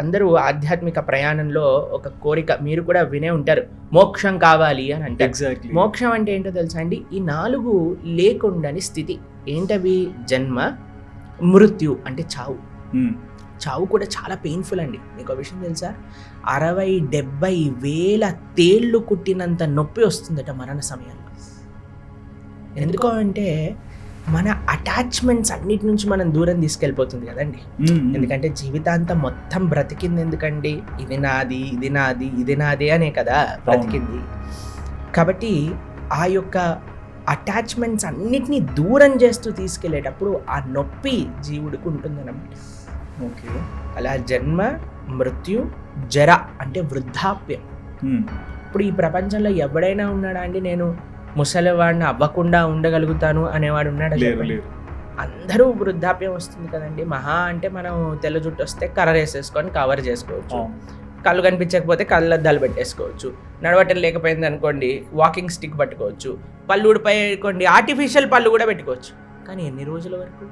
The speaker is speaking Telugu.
అందరూ ఆధ్యాత్మిక ప్రయాణంలో ఒక కోరిక మీరు కూడా వినే ఉంటారు. మోక్షం కావాలి అని అంటారు. ఎగ్జాక్ట్లీ మోక్షం అంటే ఏంటో తెలుసా అండి? ఈ నాలుగు లేకుండాని స్థితి. ఏంటవి? జన్మ మృత్యు అంటే చావు. చావు కూడా చాలా పెయిన్ఫుల్ అండి. మీకు ఒక విషయం తెలుసా? అరవై డెబ్బై వేల తేళ్ళు కుట్టినంత నొప్పి వస్తుందట మరణ సమయంలో ఎందుకు అంటే మన అటాచ్మెంట్స్ అన్నిటి నుంచి మనం దూరం తీసుకెళ్ళిపోతుంది కదండి. ఎందుకంటే జీవితాంతం మొత్తం బ్రతికింది ఎందుకండి? ఇది నాది ఇది నాది ఇది నాది అనే కదా బ్రతికింది. కాబట్టి ఆ యొక్క అటాచ్మెంట్స్ అన్నిటినీ దూరం చేస్తూ తీసుకెళ్ళేటప్పుడు ఆ నొప్పి జీవుడికి ఉంటుందన్నమాట. ఓకే. అలా జన్మ మృత్యు జర అంటే వృద్ధాప్యం. ఇప్పుడు ఈ ప్రపంచంలో ఎవడైనా ఉన్నాడా అండి? నేను ముసలివాడిని అవ్వకుండా ఉండగలుగుతాను అనేవాడు ఉన్నాడా అందరూ వృద్ధాప్యం వస్తుంది కదండి. మహా అంటే మనం తెల్ల జుట్టు వస్తే కలర్ వేసేసుకొని కవర్ చేసుకోవచ్చు. కళ్ళు కనిపించకపోతే కళ్ళద్దాలు పెట్టేసుకోవచ్చు. నడవటం లేకపోయింది అనుకోండి వాకింగ్ స్టిక్ పట్టుకోవచ్చు. పళ్ళు ఊడిపోయి ఆర్టిఫిషియల్ పళ్ళు కూడా పెట్టుకోవచ్చు. కానీ ఎన్ని రోజుల వరకు?